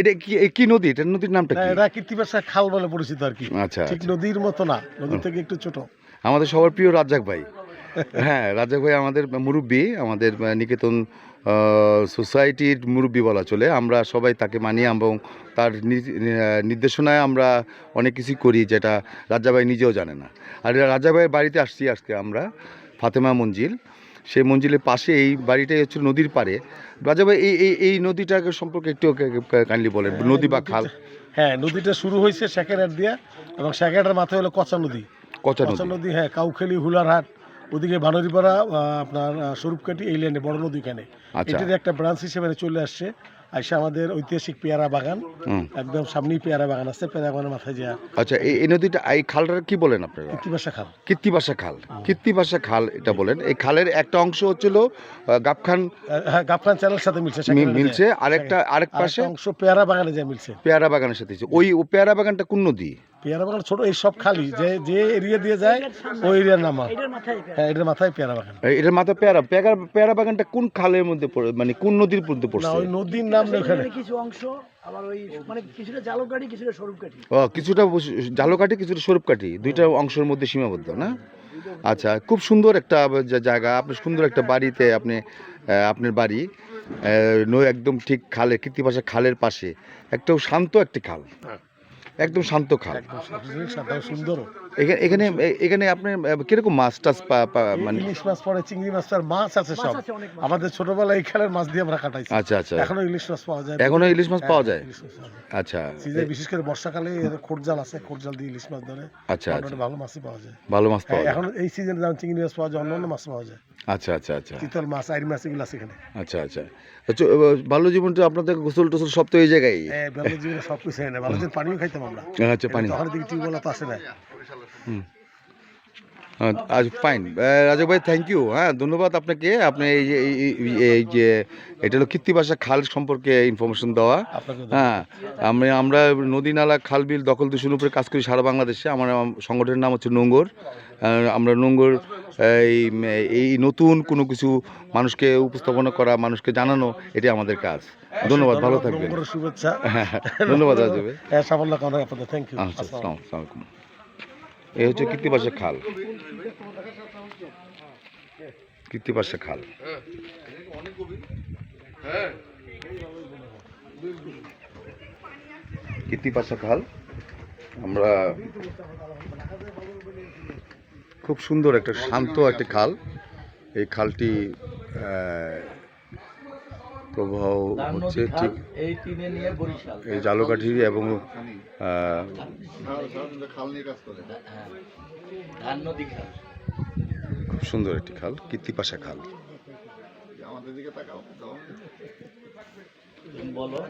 এটা কি কি নদী? এটা নদীর নামটা কি? এটা কৃত্তিবাসা খাল বলে পরিচিত আর কি। আচ্ছা ঠিক আচ্ছা। নদীর মতো না নদী থেকে একটু ছোট। আমাদের সবার প্রিয় রাজ্জাক ভাই। হ্যাঁ রাজ্জাক ভাই আমাদের মুরব্বী আমাদের নিকেতন সোসাইটির মুরব্বী বলা চলে। আমরা সবাই তাকে মানি এবং তার নির্দেশনায় আমরা অনেক কিছু করি যেটা রাজ্জা ভাই নিজেও জানে না। আর রাজ্জা ভাইয়ের বাড়িতে আসছি আজকে আমরা ফাতেমা মঞ্জিল। সেই মঞ্জিলের পাশে এই বাড়িটাই হচ্ছে নদীর পাড়ে। রাজা ভাই এই এই এই নদীটাকে সম্পর্কে একটু কাইন্ডলি বলেন নদী বা খাল। হ্যাঁ নদীটা শুরু হয়েছে শ্যাকেরার দিয়া এবং শ্যাকেরার মাথায় হলো কচা নদী। কচা কচা নদী। হ্যাঁ কাউখালি হুলারহাট ওদিকে বানরিপাড়া আপনার স্বরূপকাটি এই লাইনে বড় নদী এখানে আচ্ছা। এটার একটা ব্রাঞ্চ হিসেবে চলে আসছে। আইসা আমাদের ঐতিহাসিক পেয়ারা বাগান একদম সামনেই পেয়ারা বাগান আছে পেয়ারা বাগানের মাথায় যা। আচ্ছা এই এই নদীটা এই খালটার কি বলেন আপনারা? কৃত্তিবাসা খাল। কীর্তিবাসা খাল। কীর্তিবাসা খাল এটা বলেন। এই খালের একটা অংশ হচ্ছিল গাবখান। আহ, হ্যাঁ গাফরান চ্যানেলের সাথে মিলছে মিলছে। আরেকটা আরেক পাশে? অংশ পেয়ারা বাগানে যা মিলছে। পেয়ারা বাগানের সাথে ওই পেয়ারা বাগানটা কোন নদী? পেয়ারা বাগান ছোট এই সব খালি। যে যে এরিয়া দিয়ে যায় ওই এরিয়ার নাম হয়। হ্যাঁ এটার মাথায় পেয়ারা বাগান। এটার মাথা পেয়ারা। পেয়ারা পেয়ারা বাগানটা কোন খালের মধ্যে পড়ে মানে কোন নদীর মধ্যে না পড়ছে? ওই নদীর নাম ওখানে। কিছু অংশ আবার ওই মানে কিছুটা জালকাঠি কিছুটা স্বরূপকাঠি ও কিছুটা জালকাঠি কিছুটা স্বরূপকাঠি দুইটা অংশের মধ্যে সীমাবদ্ধ না? আচ্ছা খুব সুন্দর একটা জায়গা। আপনি সুন্দর একটা বাড়িতে আপনি আপনার বাড়ি নই একদম ঠিক খালের কৃত্তিপাশা খালের পাশে। একদম শান্ত একটি খাল। একদম শান্ত খাল। সুন্দর। এখানে এখানে এখানে আপনার কীরকম মাছ টাছ মানে? ইলিশ মাছ পড়ে চিংড়ি মাছ আর মাছ আছে সব। মাছ আছে অনেক মাছ। আমাদের ছোটবেলায় এই খেলার মাছ দিয়ে আমরা কাটাইছি আচ্ছা আচ্ছা। এখনও ইলিশ মাছ পাওয়া যায়। এখনও ইলিশ মাছ পাওয়া যায়? ইলিশ মাছ পাওয়া যায়। আচ্ছা। সিজনে বিশেষ করে বর্ষাকালে এর খোরজাল আছে খোরজাল দিয়ে ইলিশ মাছ ধরে। আচ্ছা আচ্ছা। ভালো মাছই পাওয়া যায়। ভালো মাছ হ্যাঁ, পাওয়া যায়। এখন এই সিজনে যেমন চিংড়ি মাছ পাওয়া যায় অন্যান্য মাছ পাওয়া যায়। আচ্ছা আচ্ছা আচ্ছা। চিতল মাছ আইরি মাছ এগুলো আছে এখানে। আচ্ছা আচ্ছা। আচ্ছা ভালো জীবনটা আপনাদের গোসল টোসল সব তো এই জায়গায় হ্যাঁ ভালো জীবনে সব কিছু হয় না। ভালো দিন পানিও খাইতাম আমরা। আচ্ছা পানি। তখন দিকে টিউবওয়েল তো আসে না। হ্যাঁ, আজ ফাইন রাজু ভাই থ্যাংক ইউ হ্যাঁ ধন্যবাদ আপনাকে। আপনি এই যে এই- যে এটা হলো কৃত্তিবাসা খাল সম্পর্কে ইনফরমেশন দেওয়া। হ্যাঁ আমি আমরা নদী নালা খাল বিল দখল দূষণ উপরে কাজ করি সারা বাংলাদেশে। আমার সংগঠনের নাম হচ্ছে নোঙ্গর। আমরা নোঙ্গর এই এই নতুন কোনো কিছু মানুষকে উপস্থাপনা করা মানুষকে জানানো এটি আমাদের কাজ। ধন্যবাদ ভালো থাকবেন। শুভেচ্ছা। হ্যাঁ ধন্যবাদ রাজু ভাই। হ্যাঁ সাফল্য আপনাদের। থ্যাংক ইউ আচ্ছা আসসালামু আলাইকুম। এই হচ্ছে কৃত্তিপাশা খাল। কৃত্তিপাশা খাল। কৃত্তিপাশা খাল। আমরা খুব সুন্দর একটা শান্ত একটা খাল। এই খালটি প্রবাহ হচ্ছে ঠিক এই জালকাঠি এবং খুব সুন্দর একটি খাল কীর্তিপাশা খাল। বলো।